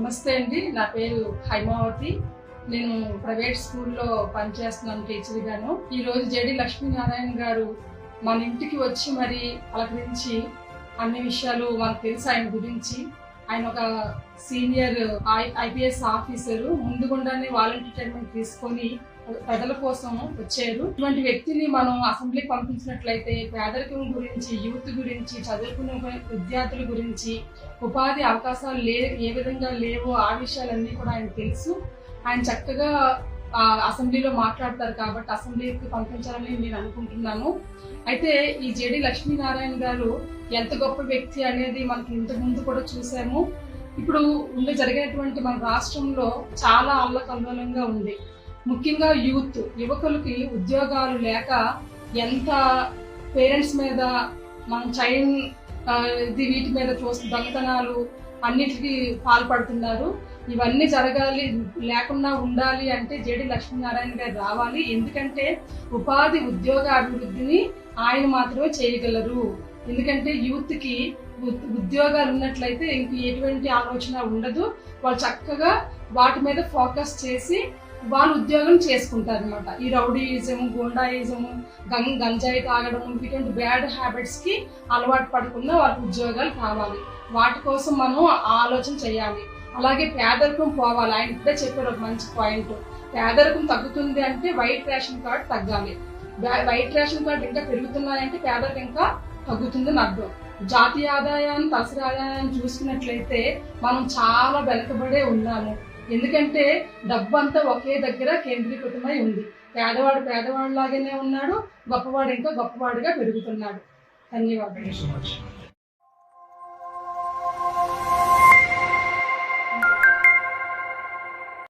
నమస్తే అండి. నా పేరు హైమావతి. నేను ప్రైవేట్ స్కూల్లో పనిచేస్తున్నాను టీచర్గాను ఈ రోజు జేడి లక్ష్మీనారాయణ గారు మన ఇంటికి వచ్చి మరి పలకరించి అన్ని విషయాలు మనకు తెలుసు ఆయన గురించి ఆయన ఒక సీనియర్ ఐపీఎస్ ఆఫీసరు. ముందుగుండానే వాలంటీర్ ట్రీట్మెంట్ తీసుకొని ప్రజల కోసం వచ్చారు. ఇటువంటి వ్యక్తిని మనం అసెంబ్లీకి పంపించినట్లయితే పేదరికం గురించి యూత్ గురించి చదువుకునే విద్యార్థుల గురించి ఉపాధి అవకాశాలు లే ఏ విధంగా లేవో ఆ విషయాలన్నీ కూడా ఆయన తెలుసు. ఆయన చక్కగా అసెంబ్లీలో మాట్లాడతారు కాబట్టి అసెంబ్లీకి పంపించాలని నేను అనుకుంటున్నాను. అయితే ఈ జేడి లక్ష్మీనారాయణ గారు ఎంత గొప్ప వ్యక్తి అనేది మనకి ఇంతకుముందు కూడా చూసాము. ఇప్పుడు ఉండే జరిగినటువంటి మన రాష్ట్రంలో చాలా అల్లకల్లోలంగా ఉంది. ముఖ్యంగా యూత్ యువకులకి ఉద్యోగాలు లేక ఎంత పేరెంట్స్ మీద మన చైన్ ఇది వీటి మీద చూస్తూ దొంగతనాలు అన్నిటికీ పాల్పడుతున్నారు. ఇవన్నీ జరగాలి లేకుండా ఉండాలి అంటే జేడి లక్ష్మీనారాయణ గారు రావాలి. ఎందుకంటే ఉపాధి ఉద్యోగ అభివృద్ధిని ఆయన మాత్రమే చేయగలరు. ఎందుకంటే యూత్కి ఉద్యోగాలు ఉన్నట్లయితే ఇంక ఎటువంటి ఆలోచన ఉండదు. వాళ్ళు చక్కగా వాటి మీద ఫోకస్ చేసి వాళ్ళు ఉద్యోగం చేసుకుంటారు అనమాట ఈ రౌడీయిజం గుండాయిజం గం గంజాయి తాగడం ఇటువంటి బ్యాడ్ హ్యాబిట్స్కి అలవాటు పడకుండా వాళ్ళకి ఉద్యోగాలు కావాలి. వాటి కోసం మనం ఆలోచన చేయాలి. అలాగే పేదరికం పోవాలి. ఆయన ఇప్పుడే చెప్పారు ఒక మంచి పాయింట్. పేదరికం తగ్గుతుంది అంటే వైట్ రేషన్ కార్డ్ తగ్గాలి. వైట్ రేషన్ కార్డు ఇంకా పెరుగుతున్నాయంటే పేదరికం ఇంకా తగ్గుతుందని అర్థం. జాతీయ ఆదాయాన్ని తలసరి ఆదాయాన్ని చూసుకున్నట్లయితే మనం చాలా వెనకబడే ఉన్నాము. ఎందుకంటే డబ్బు అంతా ఒకే దగ్గర కేంద్రీకృతమై ఉంది. పేదవాడు పేదవాడు లాగానే ఉన్నాడు గొప్పవాడు ఇంకా గొప్పవాడుగా పెరుగుతున్నాడు. ధన్యవాదాలు.